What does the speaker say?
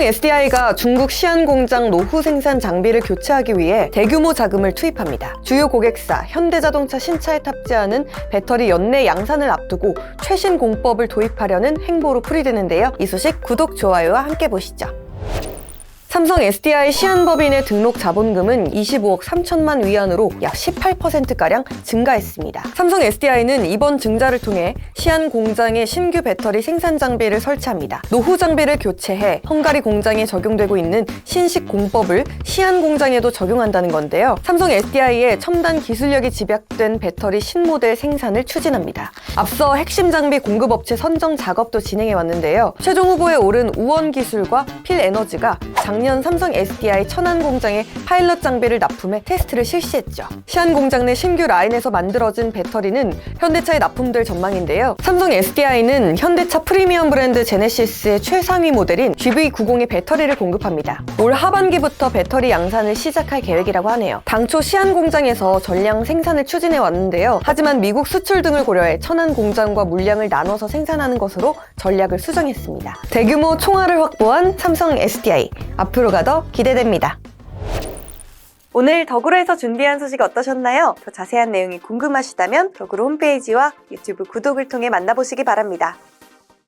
삼성 SDI가 중국 시안 공장 노후 생산 장비를 교체하기 위해 대규모 자금을 투입합니다. 주요 고객사 현대자동차 신차에 탑재하는 배터리 연내 양산을 앞두고 최신 공법을 도입하려는 행보로 풀이되는데요. 이 소식 구독, 좋아요와 함께 보시죠. 삼성 SDI 시안법인의 등록 자본금은 25억 3천만 위안으로 약 18%가량 증가했습니다. 삼성 SDI는 이번 증자를 통해 시안 공장에 신규 배터리 생산 장비를 설치합니다. 노후 장비를 교체해 헝가리 공장에 적용되고 있는 신식 공법을 시안 공장에도 적용한다는 건데요. 삼성 SDI의 첨단 기술력이 집약된 배터리 신모델 생산을 추진합니다. 앞서 핵심 장비 공급업체 선정 작업도 진행해 왔는데요. 최종 후보에 오른 우원 기술과 필 에너지가 작년 삼성 SDI 천안 공장에 파일럿 장비를 납품해 테스트를 실시했죠. 시안 공장 내 신규 라인에서 만들어진 배터리는 현대차에 납품될 전망인데요. 삼성 SDI는 현대차 프리미엄 브랜드 제네시스의 최상위 모델인 GV90의 배터리를 공급합니다. 올 하반기부터 배터리 양산을 시작할 계획이라고 하네요. 당초 시안 공장에서 전량 생산을 추진해 왔는데요. 하지만 미국 수출 등을 고려해 천안 공장과 물량을 나눠서 생산하는 것으로 전략을 수정했습니다. 대규모 총알을 확보한 삼성 SDI. 앞으로가 더 기대됩니다. 오늘 덕으로에서 준비한 소식 어떠셨나요? 더 자세한 내용이 궁금하시다면 덕으로 홈페이지와 유튜브 구독을 통해 만나보시기 바랍니다.